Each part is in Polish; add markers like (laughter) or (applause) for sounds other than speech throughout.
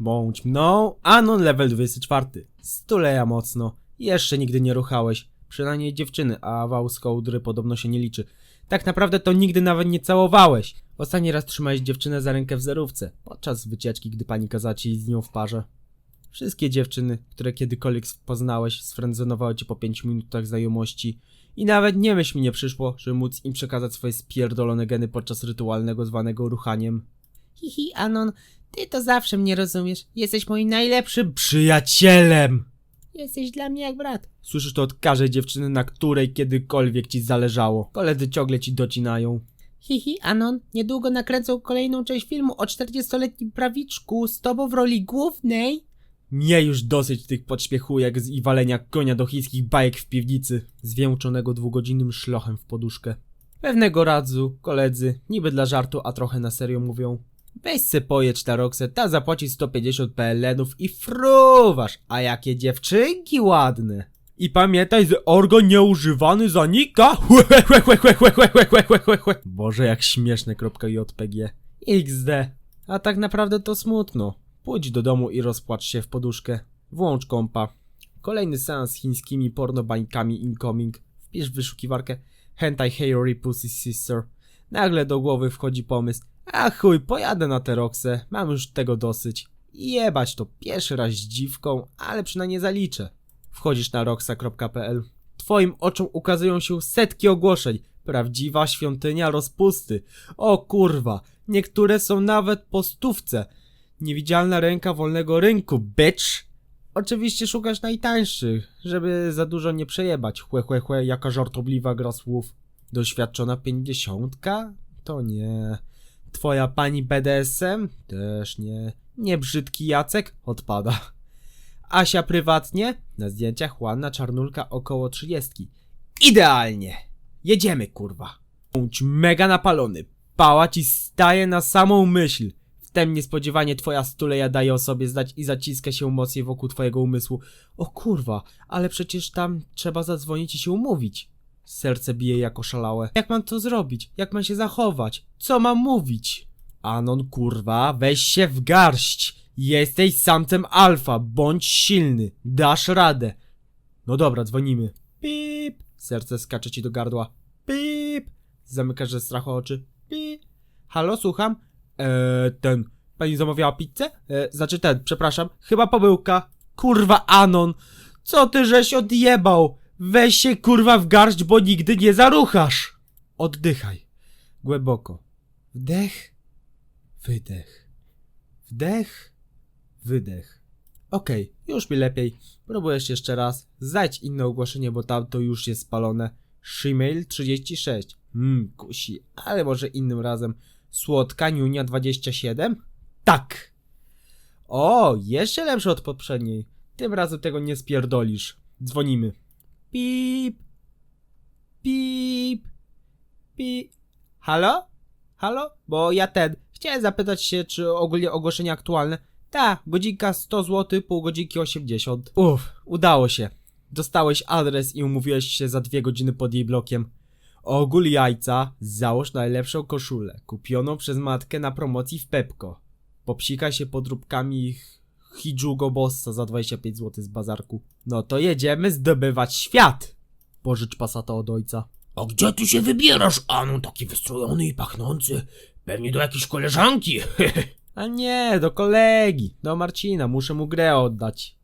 Bądź mną, Anon level 24. Stuleja mocno. Jeszcze nigdy nie ruchałeś. Przynajmniej dziewczyny, a wał z kołdry podobno się nie liczy. Tak naprawdę to nigdy nawet nie całowałeś. Ostatni raz trzymałeś dziewczynę za rękę w zerówce, podczas wycieczki, gdy pani kazała ci z nią w parze. Wszystkie dziewczyny, które kiedykolwiek poznałeś, sfrenzonowały cię po 5 minutach znajomości i nawet nie myśl mi nie przyszło, żeby móc im przekazać swoje spierdolone geny podczas rytualnego zwanego ruchaniem. Hihi, Anon, ty to zawsze mnie rozumiesz. Jesteś moim najlepszym przyjacielem! Jesteś dla mnie jak brat. Słyszysz to od każdej dziewczyny, na której kiedykolwiek ci zależało. Koledzy ciągle ci docinają. Hihi, Anon, niedługo nakręcą kolejną część filmu o 40-letnim prawiczku z tobą w roli głównej. Nie już dosyć tych podśpiechujek z i walenia konia do chińskich bajek w piwnicy, zwięczonego dwugodzinnym szlochem w poduszkę. Pewnego razu koledzy, niby dla żartu, a trochę na serio mówią Weź se pojedź na Roxę, ta zapłaci 150 PLN-ów i fruwasz, a jakie dziewczynki ładne. I pamiętaj, że organ nieużywany zanika. (laughs) Boże, jak śmieszne. .jpg. XD. A tak naprawdę to smutno. Pójdź do domu i rozpłacz się w poduszkę. Włącz kompa. Kolejny seans z chińskimi pornobańkami incoming. Wpisz w wyszukiwarkę Hentai Hairi Pussy Sister. Nagle do głowy wchodzi pomysł. A chuj, pojadę na tę Roxę, mam już tego dosyć. Jebać to pierwszy raz dziwką, ale przynajmniej zaliczę. Wchodzisz na roxa.pl. Twoim oczom ukazują się setki ogłoszeń. Prawdziwa świątynia rozpusty. O kurwa, niektóre są nawet po stówce. Niewidzialna ręka wolnego rynku, bitch! Oczywiście szukasz najtańszych, żeby za dużo nie przejebać. Chłe, chłe, chłe, jaka żartobliwa gra słów. Doświadczona pięćdziesiątka? To nie. Twoja pani BDSM? Też nie. Nie brzydki Jacek? Odpada. Asia prywatnie? Na zdjęciach ładna czarnulka około trzydziestki. Idealnie! Jedziemy, kurwa. Bądź mega napalony. Pała ci staje na samą myśl. Wtem niespodziewanie twoja stuleja daje o sobie znać i zaciska się mocniej wokół twojego umysłu. O kurwa, ale przecież tam trzeba zadzwonić i się umówić. Serce bije jako szalałe. Jak mam to zrobić? Jak mam się zachować? Co mam mówić? Anon kurwa, weź się w garść. Jesteś samcem alfa, bądź silny. Dasz radę. No dobra, dzwonimy. Pip. Serce skacze ci do gardła. Pip. Zamykasz ze strachu oczy. Pip. Halo, słucham? Eee, ten. Pani zamawiała pizzę? Eee, znaczy ten, przepraszam. Chyba pomyłka. Kurwa, Anon. Co ty żeś odjebał? Weź się kurwa w garść, bo nigdy nie zaruchasz. Oddychaj. Głęboko. Wdech. Wydech. Wdech. Wydech. Okej, już mi lepiej. Próbujesz jeszcze raz. Zajdź inne ogłoszenie, bo tamto już jest spalone. Shemale 36. Mmm, kusi, ale może innym razem. Słodka Niunia 27? Tak! O, jeszcze lepsze od poprzedniej. Tym razem tego nie spierdolisz. Dzwonimy. Pip. Pip. Pip. Halo? Halo? Bo ja ten. Chciałem zapytać się, czy ogólnie ogłoszenie aktualne. Ta, godzinka 100 zł, pół godzinki 80. Uff, udało się. Dostałeś adres i umówiłeś się za dwie godziny pod jej blokiem. Ogól jajca, załóż najlepszą koszulę, kupioną przez matkę na promocji w Pepko. Popsika się podróbkami Hijugo Bossa za 25 zł z bazarku. No to jedziemy zdobywać świat! Pożycz pasata od ojca. A gdzie ty się wybierasz, Anu, taki wystrojony i pachnący? Pewnie do jakiejś koleżanki. (laughs) A nie, do kolegi, do Marcina, muszę mu grę oddać.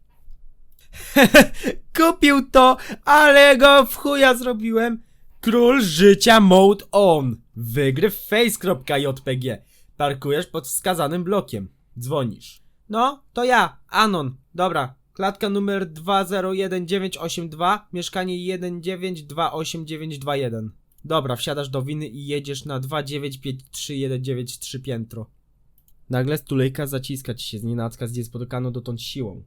(laughs) Kupił to, ale go w chuja zrobiłem. Król życia mode on. Wygryw face.jpg. Parkujesz pod wskazanym blokiem. Dzwonisz. No, to ja, Anon. Dobra, klatka numer 201982, mieszkanie 1928921. Dobra, wsiadasz do winy i jedziesz na 2953193 piętro. Nagle stulejka zaciska ci się znienacka z niespotykaną dotąd siłą.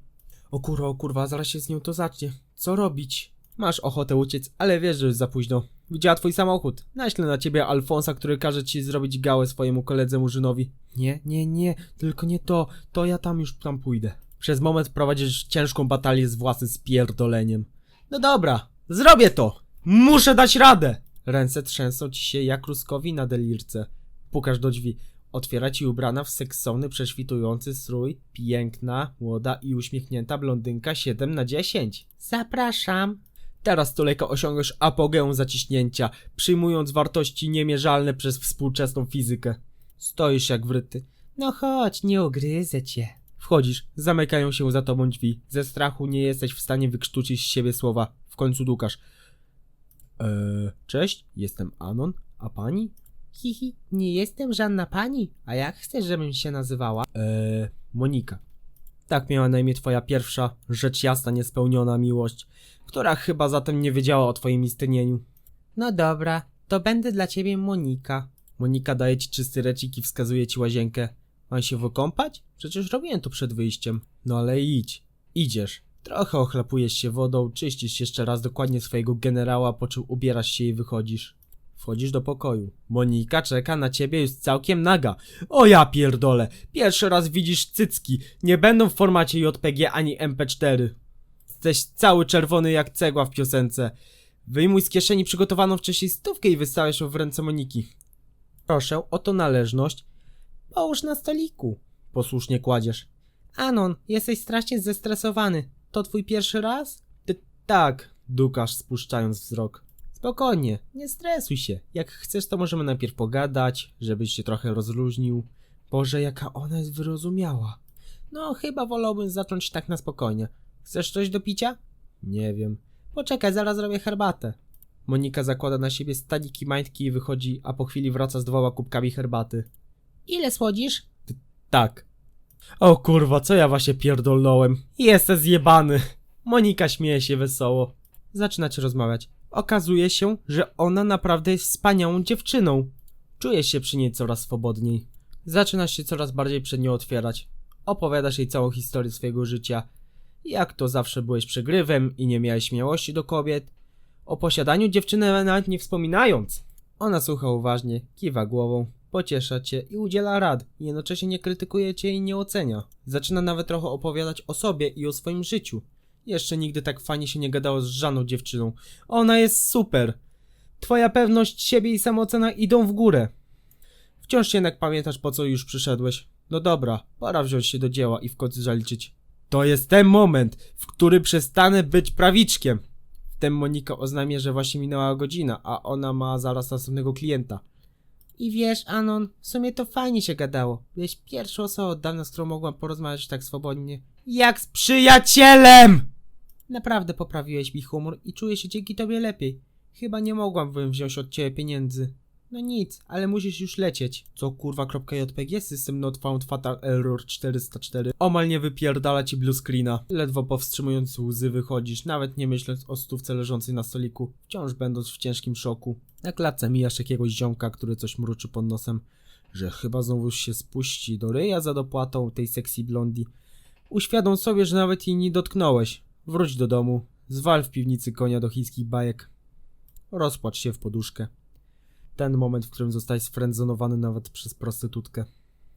O kurwa, o kurwa, zaraz się z nią to zacznie. Co robić? Masz ochotę uciec, ale wiesz, że już za późno. Widziała twój samochód. Naślę na ciebie Alfonsa, który każe ci zrobić gałę swojemu koledze Murzynowi. Nie, nie, nie, tylko nie to. To ja tam już tam pójdę. Przez moment prowadzisz ciężką batalię z własnym spierdoleniem. No dobra, zrobię to! Muszę dać radę! Ręce trzęsą ci się jak ruskowi na delirce. Pukasz do drzwi. Otwiera ci ubrana w seksowny, prześwitujący strój, piękna, młoda i uśmiechnięta blondynka 7 na 10. Zapraszam. Teraz Tulejko osiągasz apogeum zaciśnięcia, przyjmując wartości niemierzalne przez współczesną fizykę. Stoisz jak wryty. No chodź, nie ugryzę cię. Wchodzisz, zamykają się za tobą drzwi. Ze strachu nie jesteś w stanie wykrztucić z siebie słowa. W końcu dukasz. Eee, cześć, jestem Anon, a pani? Hihi, nie jestem żadna pani. A jak chcesz, żebym się nazywała? Eee, Monika. Tak miała na imię twoja pierwsza, rzecz jasna, niespełniona miłość, która chyba zatem nie wiedziała o twoim istnieniu. No dobra, to będę dla ciebie Monika. Monika daje ci czysty recik i wskazuje ci łazienkę. Mam się wykąpać? Przecież robiłem to przed wyjściem. No ale idź. Idziesz. Trochę ochlapujesz się wodą, czyścisz jeszcze raz dokładnie swojego generała, po czym ubierasz się i wychodzisz. Wchodzisz do pokoju. Monika czeka na ciebie już całkiem naga. O ja pierdolę! Pierwszy raz widzisz cycki. Nie będą w formacie JPG ani MP4. Jesteś cały czerwony jak cegła w piosence. Wyjmuj z kieszeni przygotowaną wcześniej stówkę i wystawiasz ją w ręce Moniki. Proszę, oto należność. Połóż na stoliku. Posłusznie kładziesz. Anon, jesteś strasznie zestresowany. To twój pierwszy raz? Ty, tak, dukasz spuszczając wzrok. Spokojnie, nie stresuj się. Jak chcesz, to możemy najpierw pogadać, żebyś się trochę rozluźnił. Boże, jaka ona jest wyrozumiała. No, chyba wolałbym zacząć tak na spokojnie. Chcesz coś do picia? Nie wiem. Poczekaj, zaraz zrobię herbatę. Monika zakłada na siebie staniki majtki i wychodzi, a po chwili wraca z dwoma kubkami herbaty. Ile słodzisz? tak. O kurwa, co ja właśnie pierdolnąłem? Jestem zjebany. Monika śmieje się wesoło. Zaczynacie rozmawiać. Okazuje się, że ona naprawdę jest wspaniałą dziewczyną. Czujesz się przy niej coraz swobodniej. Zaczynasz się coraz bardziej przed nią otwierać. Opowiadasz jej całą historię swojego życia. Jak to zawsze byłeś przegrywem i nie miałeś śmiałości do kobiet. O posiadaniu dziewczyny nawet nie wspominając. Ona słucha uważnie, kiwa głową, pociesza cię i udziela rad, jednocześnie nie krytykuje cię i nie ocenia. Zaczyna nawet trochę opowiadać o sobie i o swoim życiu. Jeszcze nigdy tak fajnie się nie gadało z żadną dziewczyną. Ona jest super. Twoja pewność siebie i samoocena idą w górę. Wciąż jednak pamiętasz po co już przyszedłeś. No dobra, pora wziąć się do dzieła i w końcu zaliczyć. To jest ten moment, w którym przestanę być prawiczkiem. Wtem Monika oznajmia, że właśnie minęła godzina, a ona ma zaraz następnego klienta. I wiesz, Anon, w sumie to fajnie się gadało. Byłeś pierwszą osobą od dawna, z którą mogłam porozmawiać tak swobodnie. Jak z przyjacielem! Naprawdę poprawiłeś mi humor i czuję się dzięki tobie lepiej. Chyba nie mogłabym wziąć od ciebie pieniędzy. No nic, ale musisz już lecieć. Co kurwa.jpg? System not found fatal error 404. Omal nie wypierdala ci blue screena. Ledwo powstrzymując łzy wychodzisz, nawet nie myśląc o stówce leżącej na stoliku, wciąż będąc w ciężkim szoku. Na klatce mijasz jakiegoś ziomka, który coś mruczy pod nosem, że chyba znowu się spuści do ryja za dopłatą tej sexy blondi. Uświadom sobie, że nawet jej nie dotknąłeś. Wróć do domu, zwal w piwnicy konia do chińskich bajek. Rozpłacz się w poduszkę. Ten moment, w którym zostałeś sfrędzonowany nawet przez prostytutkę.